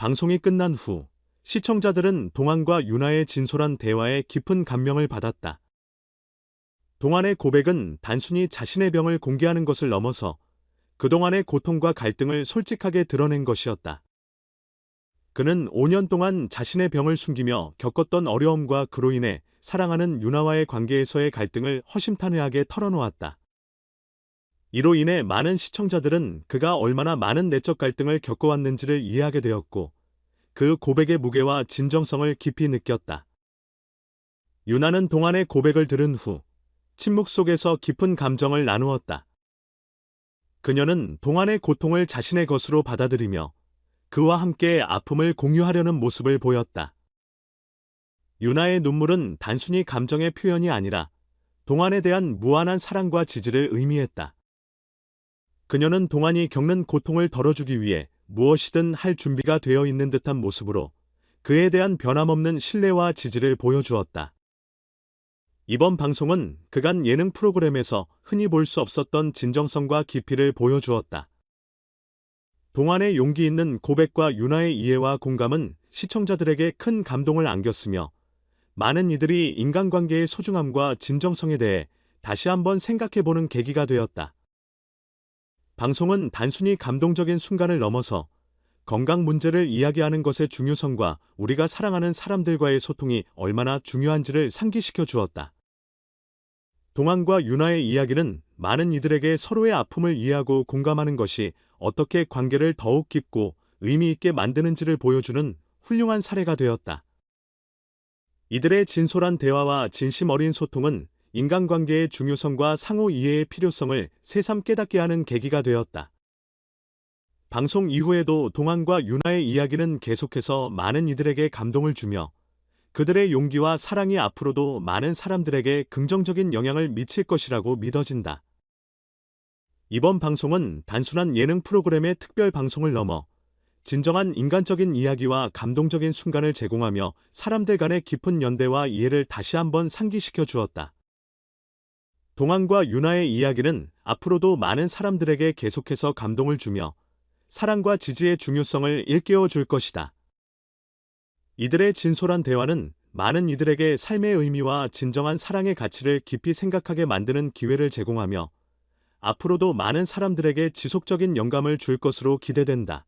방송이 끝난 후 시청자들은 동안과 유나의 진솔한 대화에 깊은 감명을 받았다. 동안의 고백은 단순히 자신의 병을 공개하는 것을 넘어서 그동안의 고통과 갈등을 솔직하게 드러낸 것이었다. 그는 5년 동안 자신의 병을 숨기며 겪었던 어려움과 그로 인해 사랑하는 유나와의 관계에서의 갈등을 허심탄회하게 털어놓았다. 이로 인해 많은 시청자들은 그가 얼마나 많은 내적 갈등을 겪어왔는지를 이해하게 되었고, 그 고백의 무게와 진정성을 깊이 느꼈다. 유나는 동안의 고백을 들은 후 침묵 속에서 깊은 감정을 나누었다. 그녀는 동안의 고통을 자신의 것으로 받아들이며 그와 함께 아픔을 공유하려는 모습을 보였다. 유나의 눈물은 단순히 감정의 표현이 아니라 동안에 대한 무한한 사랑과 지지를 의미했다. 그녀는 동안이 겪는 고통을 덜어주기 위해 무엇이든 할 준비가 되어 있는 듯한 모습으로 그에 대한 변함없는 신뢰와 지지를 보여주었다. 이번 방송은 그간 예능 프로그램에서 흔히 볼 수 없었던 진정성과 깊이를 보여주었다. 동안의 용기 있는 고백과 유나의 이해와 공감은 시청자들에게 큰 감동을 안겼으며 많은 이들이 인간관계의 소중함과 진정성에 대해 다시 한번 생각해보는 계기가 되었다. 방송은 단순히 감동적인 순간을 넘어서 건강 문제를 이야기하는 것의 중요성과 우리가 사랑하는 사람들과의 소통이 얼마나 중요한지를 상기시켜 주었다. 동안과 윤아의 이야기는 많은 이들에게 서로의 아픔을 이해하고 공감하는 것이 어떻게 관계를 더욱 깊고 의미 있게 만드는지를 보여주는 훌륭한 사례가 되었다. 이들의 진솔한 대화와 진심 어린 소통은 인간관계의 중요성과 상호 이해의 필요성을 새삼 깨닫게 하는 계기가 되었다. 방송 이후에도 동안과 윤아의 이야기는 계속해서 많은 이들에게 감동을 주며 그들의 용기와 사랑이 앞으로도 많은 사람들에게 긍정적인 영향을 미칠 것이라고 믿어진다. 이번 방송은 단순한 예능 프로그램의 특별 방송을 넘어 진정한 인간적인 이야기와 감동적인 순간을 제공하며 사람들 간의 깊은 연대와 이해를 다시 한번 상기시켜 주었다. 동안과 윤아의 이야기는 앞으로도 많은 사람들에게 계속해서 감동을 주며 사랑과 지지의 중요성을 일깨워 줄 것이다. 이들의 진솔한 대화는 많은 이들에게 삶의 의미와 진정한 사랑의 가치를 깊이 생각하게 만드는 기회를 제공하며 앞으로도 많은 사람들에게 지속적인 영감을 줄 것으로 기대된다.